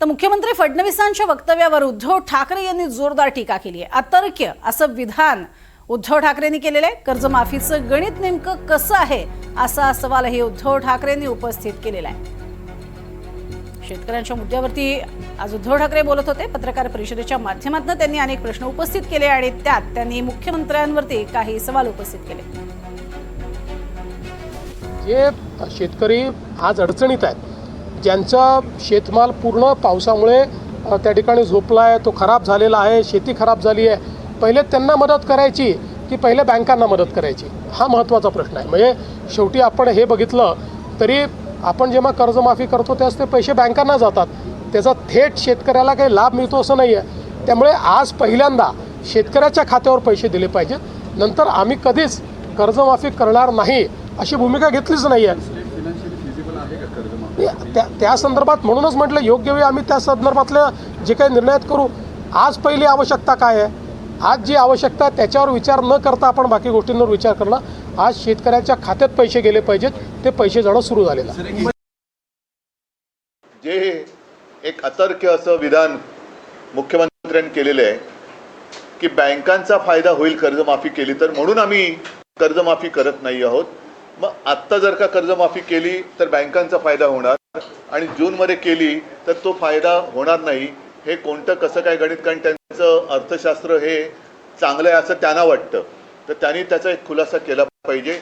तर मुख्यमंत्री फडणवीसांच्या वक्तव्यावर उद्धव ठाकरे यांनी जोरदार टीका केली आहे. अतर्क्य असं विधान उद्धव ठाकरेंनी केलेलं आहे. कर्जमाफीचं गणित नेमकं कसं आहे असा सवालही उद्धव ठाकरेंनी उपस्थित केलेला आहे. शेतकऱ्यांच्या मुद्द्यावरती आज उद्धव ठाकरे बोलत होते. पत्रकार परिषदेच्या माध्यमातून त्यांनी अनेक प्रश्न उपस्थित केले आणि त्यात त्यांनी मुख्यमंत्र्यांवरती काही सवाल उपस्थित केले. जे शेतकरी आज अडचणीत आहेत ज्यांचा शेतमाल पूर्ण पावसामुळे त्या ठिकाणी झोपला आहे तो खराब झालेला आहे शेती खराब झाली आहे पहिले त्यांना मदत करायची की पहिले बँकांना मदत करायची? हा महत्त्वाचा प्रश्न आहे. म्हणजे शेवटी आपण हे बघितलं तरी आपण जेव्हा कर्जमाफी करतो त्यास ते पैसे बँकांना जातात. त्याचा थेट शेतकऱ्याला काही लाभ मिळतो असं नाही आहे त्यामुळे आज पहिल्यांदा शेतकऱ्याच्या खात्यावर पैसे दिले पाहिजेत. नंतर आम्ही कधीच कर्जमाफी करणार नाही अशी भूमिका घेतलीच नाही आहे त्या त्या संदर्भात म्हणूनच म्हटलं योग्य वेळी आम्ही त्या संदर्भातल्या जे काही निर्णयात करू. आज पहिली आवश्यकता काय आहे? आज जी आवश्यकता आहे त्याच्यावर विचार न करता आपण बाकी गोष्टींवर विचार करणं. आज शेतकऱ्याच्या खात्यात पैसे गेले पाहिजेत ते पैसे जाणं सुरू झालेलं जे एक अतर्क्य असं विधान मुख्यमंत्र्यांनी केलेलं आहे की बँकांचा फायदा होईल कर्जमाफी केली तर म्हणून आम्ही कर्जमाफी करत नाही आहोत. मग आत्ता जर का कर्जमाफी केली तर बँकांचा फायदा होणार. आणि जूनमध्ये केली तर तो फायदा होणार नाही. हे कोणतं कसं काय गणित? कारण त्यांचं अर्थशास्त्र हे चांगलं आहे असं त्यांना वाटतं. तर त्यांनी त्याचा एक खुलासा केला पाहिजे.